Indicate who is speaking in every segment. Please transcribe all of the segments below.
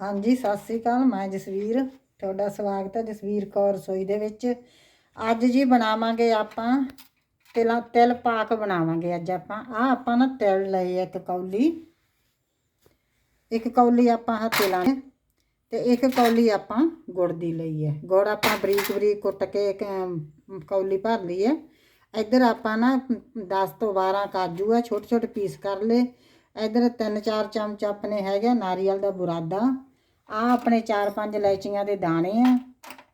Speaker 1: ਹਾਂਜੀ, ਸਤਿ ਸ੍ਰੀ ਅਕਾਲ। ਮੈਂ ਜਸਵੀਰ। ਤੁਹਾਡਾ ਸਵਾਗਤ ਹੈ ਜਸਵੀਰ ਕੌਰ ਰਸੋਈ ਦੇ ਵਿੱਚ। ਅੱਜ ਜੀ ਬਣਾਵਾਂਗੇ ਆਪਾਂ ਤਿਲਾਂ, ਤਿਲ ਪਾਕ ਬਣਾਵਾਂਗੇ ਅੱਜ ਆਪਾਂ। ਆ ਆਪਾਂ ਨਾ ਤਿਲ ਲਏ ਇੱਕ ਕੌਲੀ। ਇੱਕ ਕੌਲੀ ਆਪਾਂ ਆਹ ਤਿਲਾਂ ਤੇ ਇੱਕ ਕੌਲੀ ਆਪਾਂ ਗੁੜ ਦੀ ਲਈ ਹੈ। ਗੁੜ ਆਪਾਂ ਬਰੀਕ ਬਰੀਕ ਕੁੱਟ ਕੇ ਇੱਕ ਕੌਲੀ ਭਰ ਲਈ ਹੈ। ਇੱਧਰ ਆਪਾਂ ਨਾ 10 ਤੋਂ 12 ਕਾਜੂ ਆ, ਛੋਟੇ ਛੋਟੇ ਪੀਸ ਕਰ ਲਏ। ਇੱਧਰ 3-4 ਚਮਚ ਆਪਣੇ ਹੈਗੇ ਆ ਨਾਰੀਅਲ ਦਾ ਬੁਰਾਦਾ। ਆ ਆਪਣੇ 4-5 ਇਲਾਇਚੀਆਂ ਦੇ ਦਾਣੇ ਆ।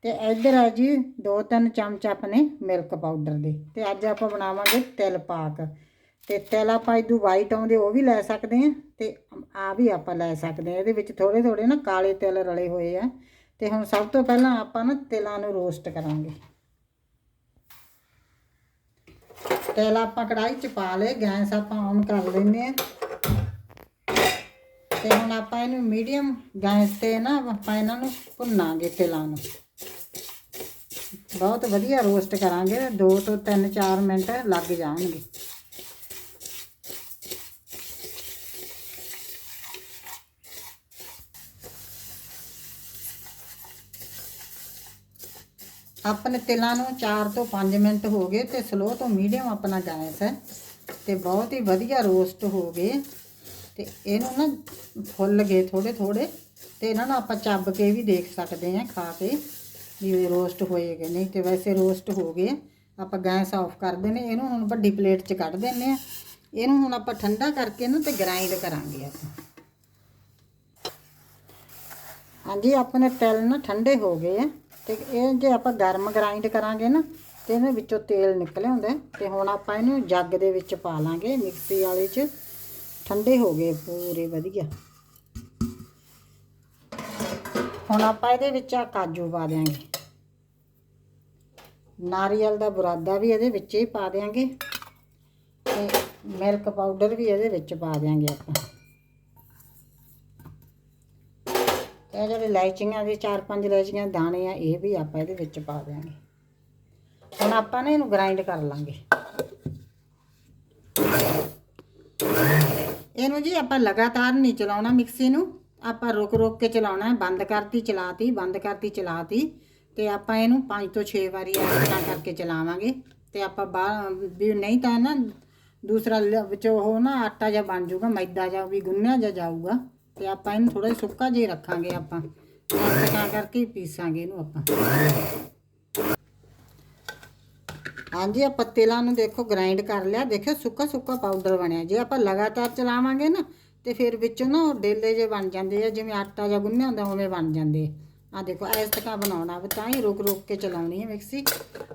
Speaker 1: ਤੇ ਇੱਧਰ ਆ ਜੀ 2-3 ਚਮਚ ਆਪਣੇ ਮਿਲਕ ਪਾਊਡਰ ਦੇ। ਤੇ ਅੱਜ ਆਪਾਂ ਬਣਾਵਾਂਗੇ ਤਿਲ ਪਾਕ। ਤੇ ਤਿਲ ਆਪਾਂ ਇਦੋਂ ਵਾਈਟ ਆਉਂਦੇ ਉਹ ਵੀ ਲੈ ਸਕਦੇ ਆ। ਤੇ ਆ ਵੀ ਆਪਾਂ ਲੈ ਸਕਦੇ ਆ। ਇਹਦੇ ਵਿੱਚ ਥੋੜੇ ਥੋੜੇ ਨਾ ਕਾਲੇ ਤਿਲ ਰਲੇ ਹੋਏ ਆ। ਤੇ ਹੁਣ ਸਭ ਤੋਂ ਪਹਿਲਾਂ ਆਪਾਂ ਨਾ ਤਿਲਾਂ ਨੂੰ ਰੋਸਟ ਕਰਾਂਗੇ। ਤਿਲ ਆਪਾਂ ਕੜਾਈ ਚ ਪਾ ਲਏ, ਗੈਸ ਆਪਾਂ ਔਨ ਕਰ ਲੈਨੇ ਆ ਤੇ ਹੁਣ ਆਪਾਂ ਇਹਨੂੰ ਮੀਡੀਅਮ ਗੈਸ ਤੇ ਨਾ ਆਪਾਂ ਇਹਨਾਂ ਨੂੰ ਭੁੰਨਾਂਗੇ ਤਿਲਾਂ ਨੂੰ। ਬਹੁਤ ਵਧੀਆ ਰੋਸਟ ਕਰਾਂਗੇ 2 ਤੋਂ 3 4 ਮਿੰਟ ਲੱਗ ਜਾਣਗੇ। ਆਪਣੇ ਤਿਲਾਂ ਨੂੰ 4 ਤੋਂ 5 ਮਿੰਟ ਹੋ ਗਏ ਤੇ ਸਲੋ ਤੋਂ ਮੀਡੀਅਮ ਆਪਣਾ ਗੈਸ ਹੈ ਤੇ ਬਹੁਤ ਹੀ ਵਧੀਆ ਰੋਸਟ ਹੋ ਗਏ ਤੇ ਇਹਨੂੰ ਨਾ ਫੁੱਲ ਗਏ ਥੋੜੇ ਥੋੜੇ ਤੇ ਇਹਨਾਂ ਨੂੰ ਆਪਾਂ ਚੱਬ ਕੇ ਵੀ ਦੇਖ ਸਕਦੇ ਹਾਂ ਖਾ ਕੇ ਵੀ ਰੋਸਟ ਹੋਏਗੇ ਨਹੀਂ ਤੇ ਵੈਸੇ ਰੋਸਟ ਹੋ ਗਏ ਆਪਾਂ ਗੈਸ ਆਫ ਕਰ ਦੇਣੇ ਇਹਨੂੰ ਹੁਣ ਵੱਡੀ ਪਲੇਟ 'ਚ ਕੱਢ ਦਿੰਨੇ ਆ ਇਹਨੂੰ ਹੁਣ ਆਪਾਂ ਠੰਡਾ ਕਰਕੇ ਨਾ ਤੇ ਗ੍ਰਾਈਂਡ ਕਰਾਂਗੇ ਆਪਾਂ। ਹਾਂਜੀ, ਆਪਣੇ ਤਿਲ ਨਾ ਠੰਡੇ ਹੋ ਗਏ ਆ। ਤੇ ਇਹ ਜੇ ਆਪਾਂ ਗਰਮ ਗ੍ਰਾਈਂਡ ਕਰਾਂਗੇ ਨਾ, ਤੇ ਇਹਦੇ ਵਿੱਚੋਂ ਤੇਲ ਨਿਕਲ ਆਉਂਦਾ ਹੈ, ਤੇ ਹੁਣ ਆਪਾਂ ਇਹਨੂੰ ਜੱਗ ਦੇ ਵਿੱਚ ਪਾ ਲਾਂਗੇ, ਮਿਕਸੀ ਵਾਲੇ 'ਚ। ਠੰਡੇ ਹੋ ਗਏ, ਪੂਰੇ ਵਧੀਆ। ਹੁਣ ਆਪਾਂ ਇਹਦੇ ਵਿੱਚ ਆ ਕਾਜੂ ਪਾ ਦਿਆਂਗੇ। ਨਾਰੀਅਲ ਦਾ ਬੁਰਾਦਾ ਵੀ ਇਹਦੇ ਵਿੱਚ ਹੀ ਪਾ ਦਿਆਂਗੇ, ਤੇ ਮਿਲਕ ਪਾਊਡਰ ਵੀ ਇਹਦੇ ਵਿੱਚ ਪਾ ਦਿਆਂਗੇ ਆਪਾਂ। ਇਹ ਜਿਹੜੇ ਇਲਾਇਚੀਆਂ ਦੇ ਚਾਰ ਪੰਜ ਇਲਾਇਚੀਆਂ ਦੇ ਦਾਣੇ ਆ, ਇਹ ਵੀ ਆਪਾਂ ਇਹਦੇ ਵਿੱਚ ਪਾ ਦਿਆਂਗੇ। ਹੁਣ ਆਪਾਂ ਨੇ ਇਹਨੂੰ ਗ੍ਰਾਈਂਡ ਕਰ ਲਾਂਗੇ। ਇਹਨੂੰ ਜੀ ਆਪਾਂ ਲਗਾਤਾਰ ਨਹੀਂ ਚਲਾਉਣਾ ਮਿਕਸੀ ਨੂੰ। ਆਪਾਂ ਰੁਕ ਰੁਕ ਕੇ ਚਲਾਉਣਾ ਹੈ। ਬੰਦ ਕਰਤੀ, ਚਲਾਤੀ, ਬੰਦ ਕਰਤੀ, ਚਲਾਤੀ। ਤੇ ਆਪਾਂ ਇਹਨੂੰ 5 ਤੋਂ 6 ਵਾਰੀ ਇਸ ਤਰ੍ਹਾਂ ਕਰਕੇ ਚਲਾਵਾਂਗੇ। ਤੇ ਆਪਾਂ ਬਾਹਰ ਵੀ ਨਹੀਂ ਤਾਂ ਨਾ ਦੂਸਰਾ ਲ- ਵਿੱਚੋਂ ਉਹ ਨਾ ਆਟਾ ਜਿਹਾ ਬਣ ਜਾਊਗਾ, ਮੈਦਾ ਜਿਹਾ ਵੀ ਗੁੰਨਿਆ ਜਿਹਾ ਜਾਊਗਾ। ਤੇ ਆਪਾਂ ਇਹਨੂੰ ਥੋੜਾ ਸੁੱਕਾ ਜਿਹਾ ਰੱਖਾਂਗੇ ਆਪਾਂ। ਇਸ ਤਰ੍ਹਾਂ ਕਰਕੇ ਹੀ ਪੀਸਾਂਗੇ ਇਹਨੂੰ ਆਪਾਂ। ਹਾਂਜੀ ਆਪਾਂ ਤਿਲਾਂ ਨੂੰ ਦੇਖੋ ਗ੍ਰਾਈਂਡ ਕਰ ਲਿਆ। ਦੇਖਿਓ, ਸੁੱਕਾ ਸੁੱਕਾ ਪਾਊਡਰ ਬਣਿਆ। ਜੇ ਆਪਾਂ ਲਗਾਤਾਰ ਚਲਾਵਾਂਗੇ ਨਾ, ਤੇ ਫਿਰ ਵਿੱਚੋਂ ਨਾ ਉਹ ਡੇਲੇ ਜੇ ਬਣ ਜਾਂਦੇ ਆ, ਜਿਵੇਂ ਆਟਾ ਜਾਂ ਗੁੰਨਿਆ ਹੁੰਦਾ, ਉਵੇਂ ਬਣ ਜਾਂਦੇ ਆ। ਦੇਖੋ ਇਸ ਤਰ੍ਹਾਂ ਬਣਾਉਣਾ ਵੀ, ਤਾਂ ਹੀ ਰੁਕ ਰੁਕ ਕੇ ਚਲਾਉਣੀ ਹੈ ਮਿਕਸੀ।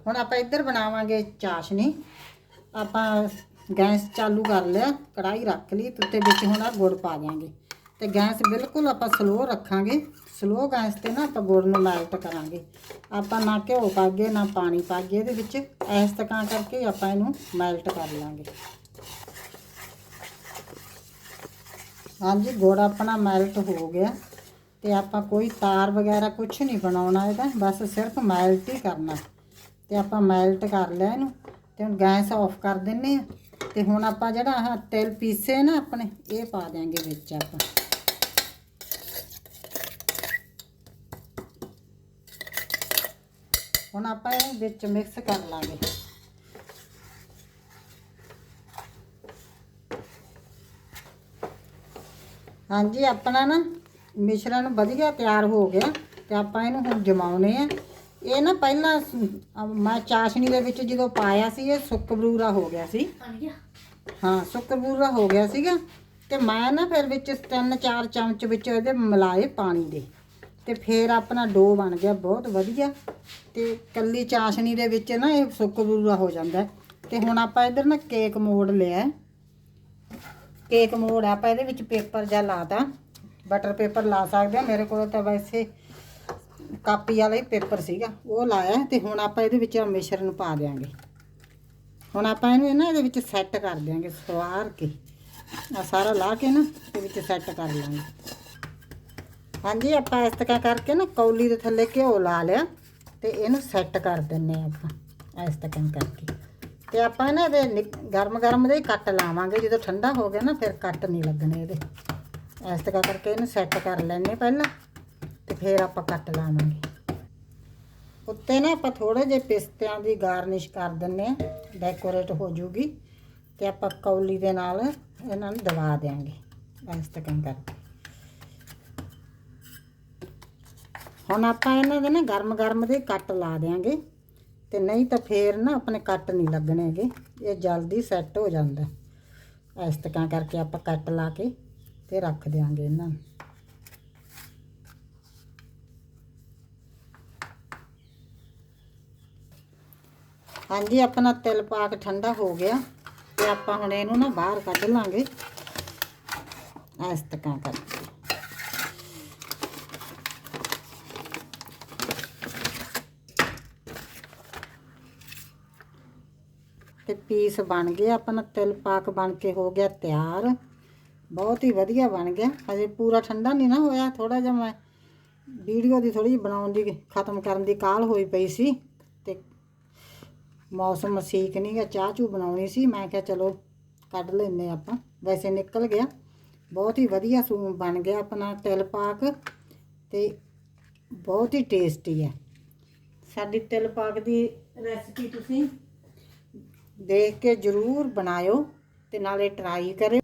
Speaker 1: ਹੁਣ ਆਪਾਂ ਇੱਧਰ ਬਣਾਵਾਂਗੇ ਚਾਸ਼ਨੀ। ਆਪਾਂ ਗੈਸ ਚਾਲੂ ਕਰ ਲਿਆ ਕੜਾਈ ਰੱਖ ਲਈ, ਤੇ ਵਿੱਚ ਹੁਣ ਆ ਗੁੜ ਪਾ ਦਿਆਂਗੇ। ਤੇ ਗੈਸ ਬਿਲਕੁਲ ਆਪਾਂ ਸਲੋ ਰੱਖਾਂਗੇ। ਸਲੋ ਗੈਸ ਤੇ ਨਾ ਆਪਾਂ ਗੁੜ ਨੂੰ ਮੈਲਟ ਕਰਾਂਗੇ। ਆਪਾਂ ਨਾ ਘਿਓ ਪਾਗੇ ਨਾ ਪਾਣੀ ਪਾਗੇ ਇਹਦੇ ਵਿੱਚ, ਇਸ ਤਰ੍ਹਾਂ ਕਰਕੇ ਆਪਾਂ ਇਹਨੂੰ ਮੈਲਟ ਕਰ ਲਾਂਗੇ। ਹਾਂਜੀ, ਗੁੜ ਆਪਣਾ ਮੈਲਟ ਹੋ ਗਿਆ। ਤੇ ਆਪਾਂ ਕੋਈ ਤਾਰ ਵਗੈਰਾ ਕੁਝ ਨਹੀਂ ਬਣਾਉਣਾ ਇਹਦਾ, ਬਸ ਸਿਰਫ ਮੈਲਟ ਹੀ ਕਰਨਾ। ਤੇ ਆਪਾਂ ਮੈਲਟ ਕਰ ਲਿਆ ਇਹਨੂੰ, ਤੇ ਹੁਣ ਗੈਸ ਆਫ ਕਰ ਦਿੰਨੇ ਆ। ਤੇ ਹੁਣ ਆਪਾਂ ਜਿਹੜਾ ਆਹ ਤਿਲ ਪੀਸੇ ਨਾ ਆਪਣੇ, ਇਹ ਪਾ ਦਿਆਂਗੇ ਵਿੱਚ ਆਪਾਂ। ਹੁਣ ਆਪਾਂ ਇਹ ਵਿੱਚ ਮਿਕਸ ਕਰ ਲਾਂਗੇ। ਹਾਂਜੀ ਆਪਣਾ ਨਾ ਮਿਸ਼ਰਣ ਵਧੀਆ ਤਿਆਰ ਹੋ ਗਿਆ ਤੇ ਆਪਾਂ ਇਹਨੂੰ ਹੁਣ ਜਮਾਉਣੇ ਆ। ਇਹ ਨਾ ਪਹਿਲਾਂ ਮੈਂ ਚਾਸ਼ਨੀ ਦੇ ਵਿੱਚ ਜਦੋਂ ਪਾਇਆ ਸੀ ਇਹ ਸੁੱਕ ਬਰੂਰਾ ਹੋ ਗਿਆ ਸੀ। ਹਾਂ ਸੁੱਕ ਬਰੂਰਾ ਹੋ ਗਿਆ ਸੀਗਾ ਤੇ ਮੈਂ ਨਾ ਫਿਰ ਵਿੱਚ ਤਿੰਨ ਚਾਰ ਚਮਚ ਵਿੱਚ ਇਹਦੇ ਮਿਲਾਏ ਪਾਣੀ ਦੇ। ਤੇ ਫਿਰ ਆਪਣਾ ਡੋ ਬਣ ਗਿਆ ਬਹੁਤ ਵਧੀਆ ਤੇ ਕੱਲੀ ਚਾਸ਼ਨੀ ਦੇ ਵਿੱਚ ਨਾ ਇਹ ਸੁੱਕ ਬੂਰਾ ਹੋ ਜਾਂਦਾ ਹੈ। ਤੇ ਹੁਣ ਆਪਾਂ ਇਧਰ ਨਾ ਕੇਕ ਮੋੜ ਲਿਆ। ਕੇਕ ਮੋੜ ਆਪਾਂ ਇਹਦੇ ਵਿੱਚ ਪੇਪਰ ਜਾਂ ਲਾਤਾ ਬਟਰ ਪੇਪਰ ਲਾ ਸਕਦੇ ਆ। ਮੇਰੇ ਕੋਲ ਤਾਂ ਵੈਸੇ ਕਾਪੀ ਵਾਲਾ ਹੀ ਪੇਪਰ ਸੀਗਾ, ਉਹ ਲਾਇਆ ਤੇ ਹੁਣ ਆਪਾਂ ਇਹਦੇ ਵਿੱਚ ਆਹ ਮਿਸ਼ਰਣ ਪਾ ਦਿਆਂਗੇ। ਹੁਣ ਆਪਾਂ ਇਹਨੂੰ ਨਾ ਇਹਦੇ ਵਿੱਚ ਸੈੱਟ ਕਰ ਦਿਆਂਗੇ ਸਵਾਰ ਕੇ। ਆ ਸਾਰਾ ਲਾ ਕੇ ਨਾ ਇਹਦੇ ਵਿੱਚ ਸੈੱਟ ਕਰ ਲਾਂਗੇ। ਹਾਂਜੀ, ਆਪਾਂ ਇਸ ਤਰ੍ਹਾਂ ਕਰਕੇ ਨਾ ਕੌਲੀ ਦੇ ਥੱਲੇ ਘਿਓ ਲਾ ਲਿਆ ਤੇ ਇਹਨੂੰ ਸੈੱਟ ਕਰ ਦਿੰਨੇ ਆ ਆਪਾਂ, ਇਸ ਤਰ੍ਹਾਂ ਕਰਕੇ। ਤੇ ਆਪਾਂ ਨਾ ਇਹਦੇ ਨਿਕ- ਗਰਮ ਗਰਮ ਦੇ ਕੱਟ ਲਾਵਾਂਗੇ, ਜਦੋਂ ਠੰਡਾ ਹੋ ਗਿਆ ਨਾ ਫਿਰ ਕੱਟ ਨਹੀਂ ਲੱਗਣੇ ਇਹਦੇ। ਇਸ ਤਰ੍ਹਾਂ ਕਰਕੇ ਇਹਨੂੰ ਸੈੱਟ ਕਰ ਲੈਣੇ ਪਹਿਲਾਂ ਤੇ ਫਿਰ ਆਪਾਂ ਕੱਟ ਲਾਵਾਂਗੇ। ਉੱਤੇ ਨਾ ਆਪਾਂ ਥੋੜੇ ਜਿਹੇ ਪਿਸਤਿਆਂ ਦੀ ਗਾਰਨਿਸ਼ ਕਰ ਦਿੰਨੇ ਆ ਡੈਕੋਰੇਟ ਹੋ ਜੂਗੀ ਤੇ ਆਪਾਂ ਕੌਲੀ ਦੇ ਨਾਲ ਇਹਨਾਂ ਨੂੰ ਦਬਾ ਦੇਾਂਗੇ ਇਸ ਤਰ੍ਹਾਂ ਕਰਕੇ। ਹੁਣ ਆਪਾਂ ਇਹਨਾਂ ਦੇ ਨਾ ਗਰਮ ਗਰਮ ਦੇ ਕੱਟ ਲਾ ਦੇਾਂਗੇ ਤੇ ਨਹੀਂ ਤਾਂ ਫੇਰ ਨਾ ਆਪਣੇ ਕੱਟ ਨਹੀਂ ਲੱਗਣੇ ਲੱਗਣੇਗੇ ਇਹ ਜਲਦੀ ਸੈੱਟ ਹੋ ਜਾਂਦਾ। ਇਸ ਤਰ੍ਹਾਂ ਕਰਕੇ ਆਪਾਂ ਕੱਟ ਲਾ ਕੇ ਤੇ ਰੱਖ ਦਿਆਂਗੇ ਇਹਨਾਂ ਨੂੰ। ਹਾਂਜੀ, ਆਪਣਾ ਤਿਲ ਪਾਕ ਠੰਡਾ ਹੋ ਗਿਆ। ਤੇ ਆਪਾਂ ਹੁਣ ਇਹਨੂੰ ਨਾ ਬਾਹਰ ਕੱਢ ਲਾਂਗੇ। ਇਸ ਤਰ੍ਹਾਂ ਕਰਕੇ। ਪੀਸ ਬਣ ਗਿਆ ਆਪਣਾ ਤਿਲ ਪਾਕ ਬਣ ਕੇ ਹੋ ਗਿਆ ਤਿਆਰ। ਬਹੁਤ ਹੀ ਵਧੀਆ ਬਣ ਗਿਆ। ਹਜੇ ਪੂਰਾ ਠੰਡਾ ਨਹੀਂ ਨਾ ਹੋਇਆ ਥੋੜਾ ਜਿਹਾ ਮੈਂ ਵੀਡੀਓ ਦੀ ਥੋੜੀ ਜਿਹੀ ਬਣਾਉਣ ਦੀ ਖਤਮ ਕਰਨ ਦੀ ਕਾਲ ਹੋਈ ਪਈ ਸੀ ਤੇ ਮੌਸਮ ਠੀਕ ਨਹੀਂ ਗਿਆ ਚਾਹ ਚੂ ਬਣਾਉਣੀ ਸੀ। ਮੈਂ ਕਿਹਾ ਚਲੋ ਕੱਢ ਲੈਨੇ ਆਪਾਂ। ਵੈਸੇ ਨਿਕਲ ਗਿਆ। ਬਹੁਤ ਹੀ ਵਧੀਆ ਸੂ ਬਣ ਗਿਆ ਆਪਣਾ ਤਿਲ ਪਾਕ ਤੇ ਬਹੁਤ ਹੀ ਟੇਸਟੀ ਹੈ। ਸਾਡੀ ਤਿਲ ਪਾਕ ਦੀ ਰੈਸਪੀ ਤੁਸੀਂ ਦੇਖ ਕੇ ਜਰੂਰ ਬਣਾਇਓ ਤੇ ਨਾਲੇ ਟਰਾਈ ਕਰਿਓ।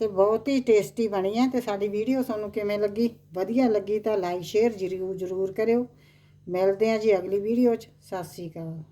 Speaker 1: ਤੇ ਬਹੁਤ ਹੀ ਟੇਸਟੀ ਬਣੀ ਹੈ ਤੇ ਸਾਡੀ ਵੀਡੀਓ ਤੁਹਾਨੂੰ ਕਿਵੇਂ ਲੱਗੀ, ਵਧੀਆ ਲੱਗੀ ਤਾਂ ਲਾਈਕ ਸ਼ੇਅਰ ਜਰੂਰ ਜਰੂਰ ਕਰਿਓ। ਮਿਲਦੇ ਹਾਂ ਜੀ ਅਗਲੀ ਵੀਡੀਓ 'ਚ। ਸਤਿ ਸ਼੍ਰੀ ਅਕਾਲ।